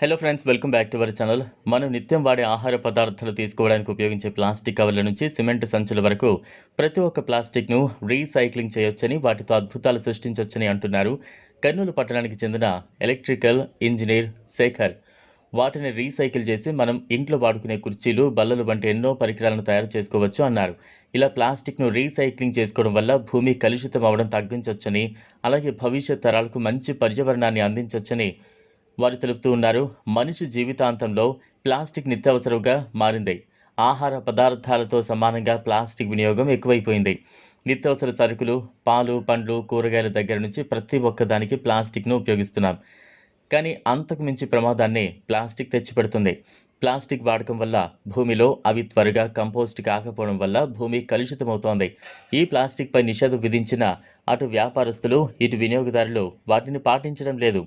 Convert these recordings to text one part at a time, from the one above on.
Hello friends welcome back to our channel మనం నిత్యం వాడే ఆహార పదార్థాలు తీసుకోవడానికి ఉపయోగించే ప్లాస్టిక్ కవర్ల నుంచి సిమెంట్ సంచుల వరకు ప్రతి ఒక్క ప్లాస్టిక్ను రీసైక్లింగ్ చేయొచ్చని వాటితో అద్భుతాలు సృష్టించవచ్చని అంటున్నారు కర్నూలు పట్టణానికి చెందిన ఎలక్ట్రికల్ ఇంజనీర్ శేఖర్. వాటిని రీసైకిల్ చేసి మనం ఇంట్లో వాడుకునే కుర్చీలు బల్లలు వంటి ఎన్నో పరికరాలను తయారు చేసుకోవచ్చు అన్నారు. ఇలా ప్లాస్టిక్ను రీసైక్లింగ్ చేసుకోవడం వల్ల భూమి కలుషితం అవ్వడం తగ్గించవచ్చని అలాగే భవిష్యత్ తరాలకు మంచి పర్యావరణాన్ని అందించవచ్చని వారు తెలుపుతూ ఉన్నారు మనిషి జీవితాంతంలో ప్లాస్టిక్ నిత్యావసరంగా మారింది. ఆహార పదార్థాలతో సమానంగా ప్లాస్టిక్ వినియోగం ఎక్కువైపోయింది. నిత్యావసర సరుకులు పాలు పండ్లు కూరగాయల దగ్గర నుంచి ప్రతి ఒక్కదానికి ప్లాస్టిక్ను ఉపయోగిస్తున్నాం. కానీ అంతకు మించి ప్రమాదాన్ని ప్లాస్టిక్ తెచ్చిపెడుతుంది. ప్లాస్టిక్ వాడకం వల్ల భూమిలో అవి త్వరగా కంపోస్ట్ కాకపోవడం వల్ల భూమి కలుషితమవుతోంది. ఈ ప్లాస్టిక్పై నిషేధం విధించిన అటు వ్యాపారస్తులు ఇటు వినియోగదారులు వాటిని పాటించడం లేదు.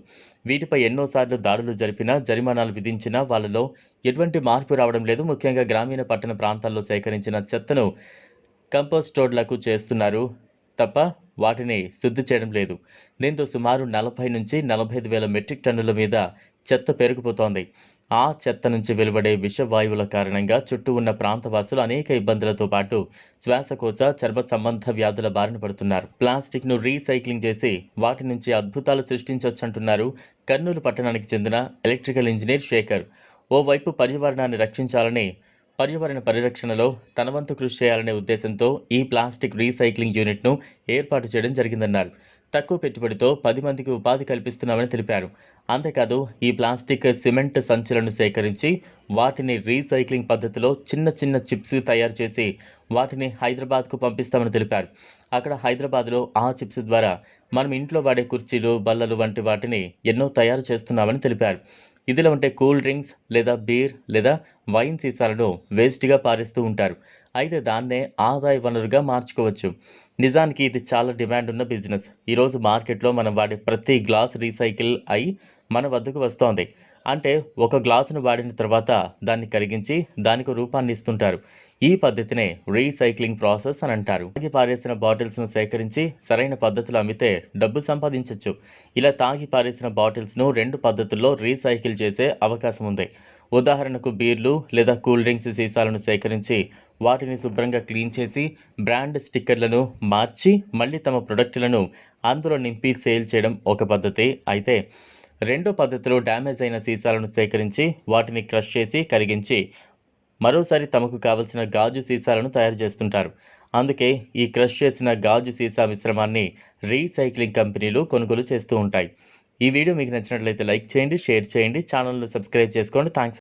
వీటిపై ఎన్నోసార్లు దాడులు జరిపినా జరిమానాలు విధించినా వాళ్ళలో ఎటువంటి మార్పు రావడం లేదు. ముఖ్యంగా గ్రామీణ పట్టణ ప్రాంతాల్లో సేకరించిన చెత్తను కంపోస్ట్ రోడ్లకు చేస్తున్నారు తప్ప వాటిని శుద్ధి చేయడం లేదు. దీంతో సుమారు నలభై నుంచి నలభై ఐదు వేల మెట్రిక్ టన్నుల మీద చెత్త పెరిగిపోతోంది. ఆ చెత్త నుంచి వెలువడే విషవాయువుల కారణంగా చుట్టూ ఉన్న ప్రాంతవాసులు అనేక ఇబ్బందులతో పాటు శ్వాసకోశ చర్మ సంబంధ వ్యాధుల బారిన పడుతున్నారు. ప్లాస్టిక్ను రీసైక్లింగ్ చేసి వాటి నుంచి అద్భుతాలు సృష్టించవచ్చంటున్నారు కర్నూలు పట్టణానికి చెందిన ఎలక్ట్రికల్ ఇంజనీర్ శేఖర్. ఓవైపు పర్యావరణాన్ని రక్షించాలని పర్యావరణ పరిరక్షణలో తన వంతు కృషి చేయాలనే ఉద్దేశంతో ఈ ప్లాస్టిక్ రీసైక్లింగ్ యూనిట్ను ఏర్పాటు చేయడం జరిగిందన్నారు. తక్కువ పెట్టుబడితో పది మందికి ఉపాధి కల్పిస్తున్నామని తెలిపారు. అంతేకాదు ఈ ప్లాస్టిక్ సిమెంట్ సంచులను సేకరించి వాటిని రీసైక్లింగ్ పద్ధతిలో చిన్న చిన్న చిప్స్ తయారు చేసి వాటిని హైదరాబాద్కు పంపిస్తామని తెలిపారు. అక్కడ హైదరాబాద్లో ఆ చిప్స్ ద్వారా మనం ఇంట్లో వాడే కుర్చీలు బల్లలు వంటి వాటిని ఎన్నో తయారు చేస్తున్నామని తెలిపారు. ఇదిలా ఉంటే కూల్ డ్రింక్స్ లేదా బీర్ లేదా వైన్ సీసాలను వేస్ట్గా పారేస్తూ ఉంటారు. అయితే దాన్నే ఆదాయ వనరుగా మార్చుకోవచ్చు. నిజానికి ఇది చాలా డిమాండ్ ఉన్న బిజినెస్. ఈరోజు మార్కెట్లో మనం వాడే ప్రతి గ్లాస్ రీసైకిల్ అయి మన వద్దకు వస్తోంది. అంటే ఒక గ్లాసును వాడిన తర్వాత దాన్ని కరిగించి దానికి రూపాన్ని ఇస్తుంటారు. ఈ పద్ధతినే రీసైక్లింగ్ ప్రాసెస్ అని అంటారు. తాగి పారేసిన బాటిల్స్ను సేకరించి సరైన పద్ధతిలో అమ్మితే డబ్బు సంపాదించవచ్చు ఇలా తాగి పారేసిన బాటిల్స్ను రెండు పద్ధతుల్లో రీసైకిల్ చేసే అవకాశం ఉంది. ఉదాహరణకు బీర్లు లేదా కూల్ డ్రింక్స్ సీసాలను సేకరించి వాటిని శుభ్రంగా క్లీన్ చేసి బ్రాండ్ స్టిక్కర్లను మార్చి మళ్ళీ తమ ప్రొడక్టులను అందులో నింపి సేల్ చేయడం ఒక పద్ధతి. అయితే రెండో పద్ధతిలో డ్యామేజ్ అయిన సీసాలను సేకరించి వాటిని క్రష్ చేసి కరిగించి మరోసారి తమకు కావలసిన గాజు సీసాలను తయారు చేస్తుంటారు. అందుకే ఈ క్రష్ చేసిన గాజు సీసా మిశ్రమాన్ని రీసైక్లింగ్ కంపెనీలు కొనుగోలు చేస్తూ ఉంటాయి. ఈ వీడియో మీకు నచ్చినట్లయితే లైక్ చేయండి షేర్ చేయండి ఛానల్ను సబ్స్క్రైబ్ చేసుకోండి. థ్యాంక్స్